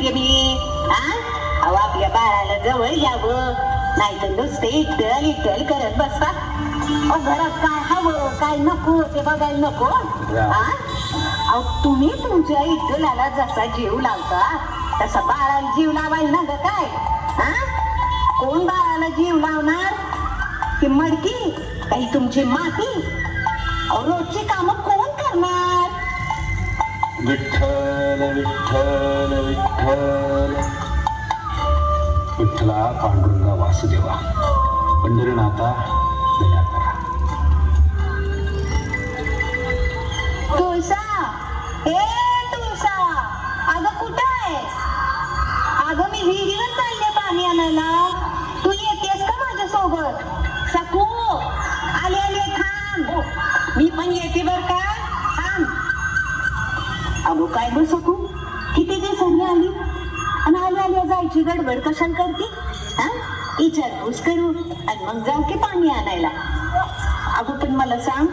म्हणते मी हा अहो आपल्या बाळाला जवळ घ्यावं नाही तर नुसते इटल इटल करत बसतात. अहो घरात काय हवं काय नको ते बघायला नको. हा अहो तुम्ही तुमच्या इटलाला जसा जीव लावता तसा बाळाला जीव लावायला ना ग काय? हा कोण बाळाला जीव लावणार? ती मडकी? काही तुमची माती? रोजची कामं कोण करणार? विठ्ठल. विठ्ठल विठ्ठल विठ्ठला पांडुरंगा वासुदेवा पंढरीनाथा दया करा. तुळसा ए तुळसा अगं कुठं आहेस? अगं मी विहिरीवर चालले पाणी आणायला. तू येतेस का माझ्या सोबत सकू आले आले थांब. मी पण येते बर का? थांब. अगो काय ग सकू? आली गडबड कशाला करते हा? विचारपूस करू आणि मग जाऊ की पाणी आणायला. अगं पण मला सांग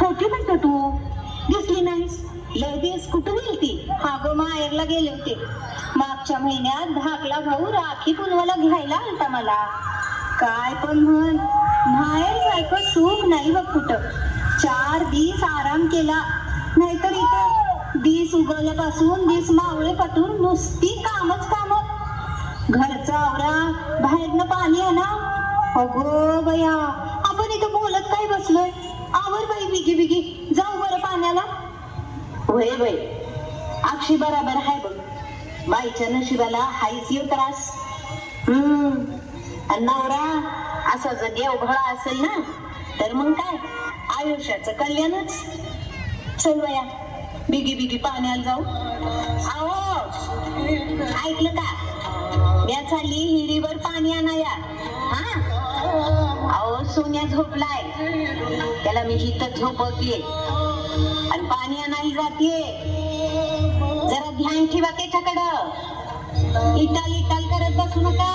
कोठे म्हणतो तू. दिसली नाहीस? लय दिवस कुठं गेलती? हा गो माहेरला गेले होते. मागच्या महिन्यात धाकला भाऊ राखी पुनवाला घ्यायला आलता मला. काय पण म्हण माहेर जायचं सुख नाही बघ कुठं. चार दिस आराम केला. नाहीतर इथं दिस उगवल्यापासून दिस मावळे पाठून नुसती कामच काम घरचा आवरा बाहेरनं पाणी आहे ना अगो बया आपण इथं बोलत काय बसलोय? आवर बाई बिगी बिगी. जाऊ बरं पाण्याला. होय बाई. अक्षी बराबर आहे बघ. बाईच्या नशिबाला हायच येऊ त्रास. हम्म. आणि नवरा असा जर देवभळा असेल ना तर मग काय? आयुष्याचं कल्याणच. चल बया बिगी बिगी पाण्याला जाऊ. आहो ऐकलं का? म्या चालली हिरीवर पाणी आणाया हा? अहो सोन्या झोपलाय. त्याला मी हिथं झोपवतीये. आणि पाणी आणायला जातीये. जरा ध्यान ठेवा त्याच्याकडं. इटाल इटाल करत बसू नका.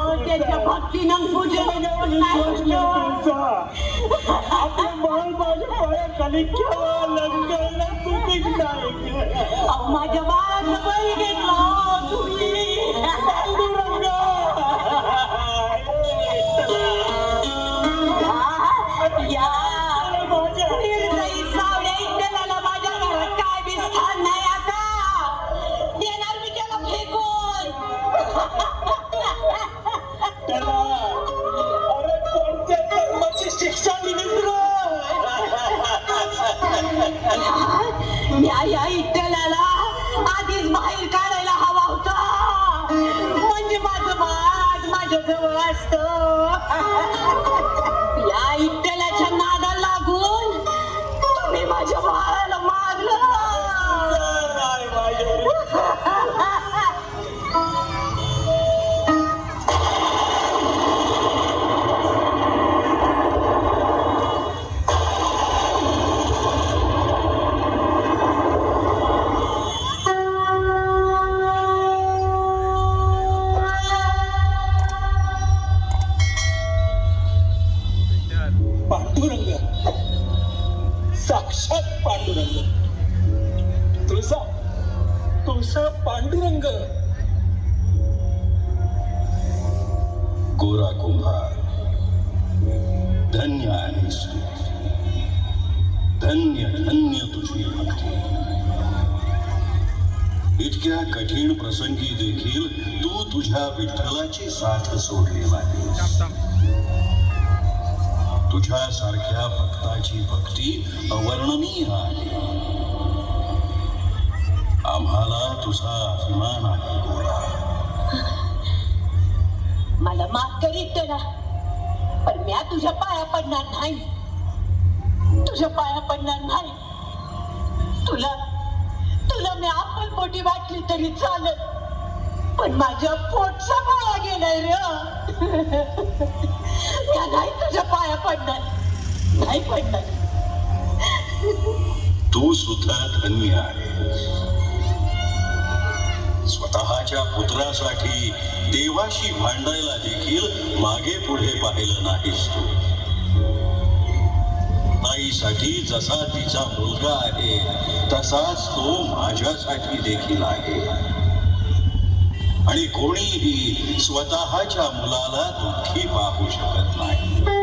लग्नाला तुम्हीच नाही गं. अहो माझ्या बाळाचं बळी घेतला हो या या इटल्याला आधीच बाहेर काढायला हवा होता. म्हणजे माझं बाळ माझ्या जवळ असत. तुळसा तुळसा पांडुरंग. गोरा कुंभार धन्य आहे धन्य धन्य तुझी भक्ती. इतक्या कठीण प्रसंगी देखील तू तुझ्या विठ्ठलाची साथ सोडली नाही तुझ्यासारख्या भक्ताची भक्ती अवर्णनीय आहे. आम्हाला तुझा अभिमान आहे गोरा. मला माफ करीत त्याला पण मी तुझ्या पाया पडणार नाही. तुझ्या पाया पडणार नाही. तुला तुला मी आपण पोटी वाटली तरी चालत पण माझ्या पोटचा गोळा गेलाय रे. नाही पडणार तू सुद्धा धन्य आहेस. स्वतःच्या पुत्रासाठी देवाशी भांडायला देखील मागे पुढे पाहिलं नाहीस तू. आईसाठी जसा तिचा मुलगा आहे तसाच तो माझ्यासाठी देखील आहे. आणि कोणीही स्वतःच्या मुलाला दुःखी पाहू शकत नाही.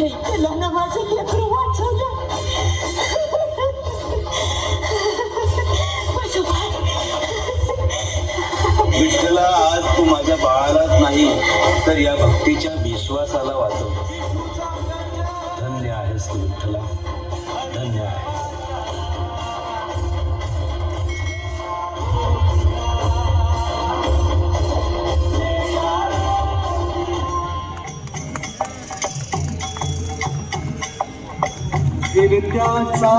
तुमच्या माझं लेकरं वाचवलं विठ्ठला आज तू माझ्या बाळालाच नाही तर या भक्तीच्या विश्वासाला वाचव. धन्य आहेस तू विठ्ठला. धन्य आहेस. गिरत्याचा